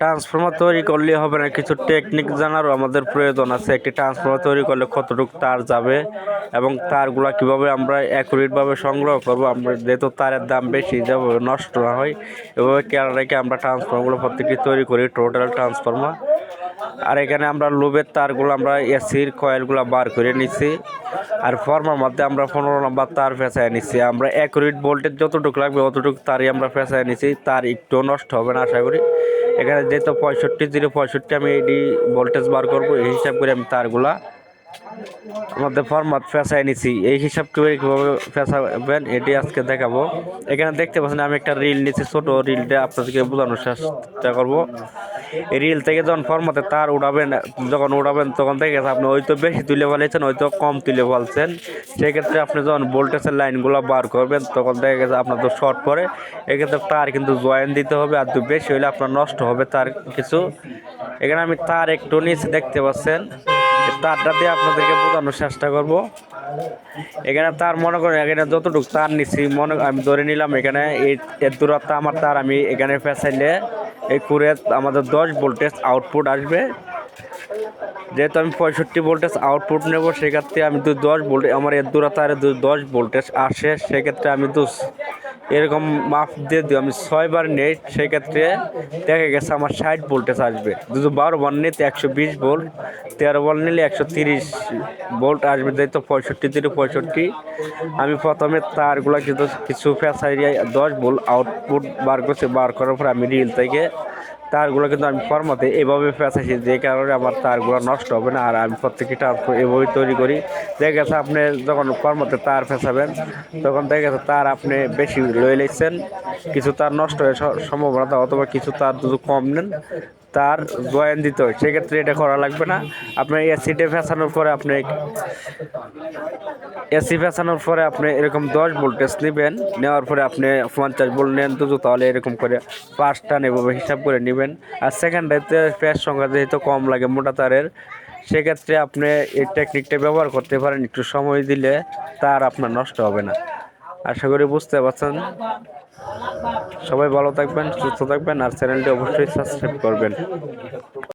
Transformer তৈরি করলে হবে না, কিছু টেকনিক জানারও আমাদের প্রয়োজন আছে। একটি ট্রান্সফর্মার তৈরি করলে কতটুকু তার যাবে এবং তারগুলা কীভাবে আমরা অ্যাকুরেটভাবে সংগ্রহ করব, আমরা যেহেতু তারের দাম বেশি যাবে নষ্ট না হয়, এভাবে খেয়াল রেখে আমরা ট্রান্সফর্মারগুলো প্রত্যেকটি তৈরি করি টোটাল ট্রান্সফর্মার আর এখানে আমরা লোবের তারগুলো আমরা এসির কয়েলগুলো বার করে নিচ্ছি। আর ফর্মার মধ্যে আমরা পনেরো নম্বর তার ফেঁসায় নিচ্ছি। আমরা অ্যাকুরেট ভোল্টেজ যতটুকু লাগবে, অতটুকু তারই আমরা ফেঁসায় নিচ্ছি, তার একটু নষ্ট হবে না, আশা করি। এখানে যেহেতু পঁয়ষট্টি, জিরো পঁয়ষট্টি আমি এডি ভোল্টেজ বার করব, এই হিসাব করে আমি তারগুলা আমাদের ফরমাত ফেঁসাই নিছি। এই হিসাব করে কীভাবে ফেঁসাবেন, এটি আজকে দেখাবো। এখানে দেখতে পাচ্ছেন আমি একটা রিল নিছি, ছোটো রিলটা আপনাদেরকে বোঝানোর চেষ্টা করব। রিল থেকে যখন ফর্মাতে তার উড়াবেন, যখন উড়াবেন তখন গেছে আপনি হয়তো বেশি তুলে ফেলেছেন, হয়তো কম তুলে ফেলছেন। সেক্ষেত্রে আপনি যখন ভোল্টেজের লাইনগুলো বার করবেন, তখন দেখা গেছে আপনার তো শর্ট পরে। এক্ষেত্রে তার কিন্তু জয়েন দিতে হবে, আর বেশি হলে আপনার নষ্ট হবে তার কিছু। এখানে আমি তার একটু নিচে দেখতে পাচ্ছেন। তারটা দিয়ে আপনাদেরকে বোঝানোর চেষ্টা করব। এখানে তার মনে করেন, এখানে যতটুকু তার নিচ্ছি মনে আমি ধরে নিলাম এখানে এই দূরত্ব আমার তার আমি এখানে ফেসাইলে এই করে আমাদের দশ ভোল্টেজ আউটপুট আসবে। যেহেতু আমি পঁয়ষট্টি ভোল্টেজ আউটপুট নেব, সেক্ষেত্রে আমি দু দশ ভোল্টেজ আমার এর দূরতার দশ ভোল্টেজ আসে, সেক্ষেত্রে আমি দু এরকম মাপ দিয়ে দিই আমি ছয়বার নেই, সেক্ষেত্রে দেখা গেছে আমার ষাট ভোল্টেজ আসবে। যদি বারো বার নিতে একশো বিশ ভোল্ট, তেরো বল নিলে একশো তিরিশ ভোল্ট আসবে। যেহেতু পঁয়ষট্টি থেকে পঁয়ষট্টি। আমি প্রথমে তারগুলো কিন্তু কিছু ফেসাই দশ ভোল্ট আউটপুট বার করছে। বার করার পর আমি রিল থেকে তারগুলো কিন্তু আমি ফর্মাতে এভাবে ফেঁচাইছি যে কারণে আমার তারগুলো নষ্ট হবে না। আর আমি প্রত্যেকটি টার এভাবেই তৈরি করি। দেখা গেছে আপনি যখন ফর্মাতে তার ফেঁচাবেন তখন দেখা গেছে তার আপনি বেশি লয়ে নিচ্ছেন কিছু তার নষ্ট হয়ে সম্ভাবনা অথবা কিছু তার যদি কম নেন তার জয়েন দিতে হয়। সেক্ষেত্রে এটা করা লাগবে না। আপনার এসিডে ফেঁচানোর পরে আপনি এসি ফেঁচানোর পরে আপনি এরকম দশ ভোল্টেজ নেবেন। নেওয়ার পরে আপনি পঞ্চাশ ভোল্ট নেন তো তাহলে এরকম করে পাঁচটা নেব হিসাব করে নেবেন। আর সেকেন্ডারিতে প্যাস সংখ্যা যেহেতু কম লাগে মোটা তারের, সেক্ষেত্রে আপনি এই টেকনিকটা ব্যবহার করতে পারেন। একটু সময় দিলে তার আপনার নষ্ট হবে না। আশা করি বুঝতে পারছেন। সবাই ভালো থাকবেন সুস্থ থাকবেন আর চ্যানেলটি অবশ্যই সাবস্ক্রাইব করবেন।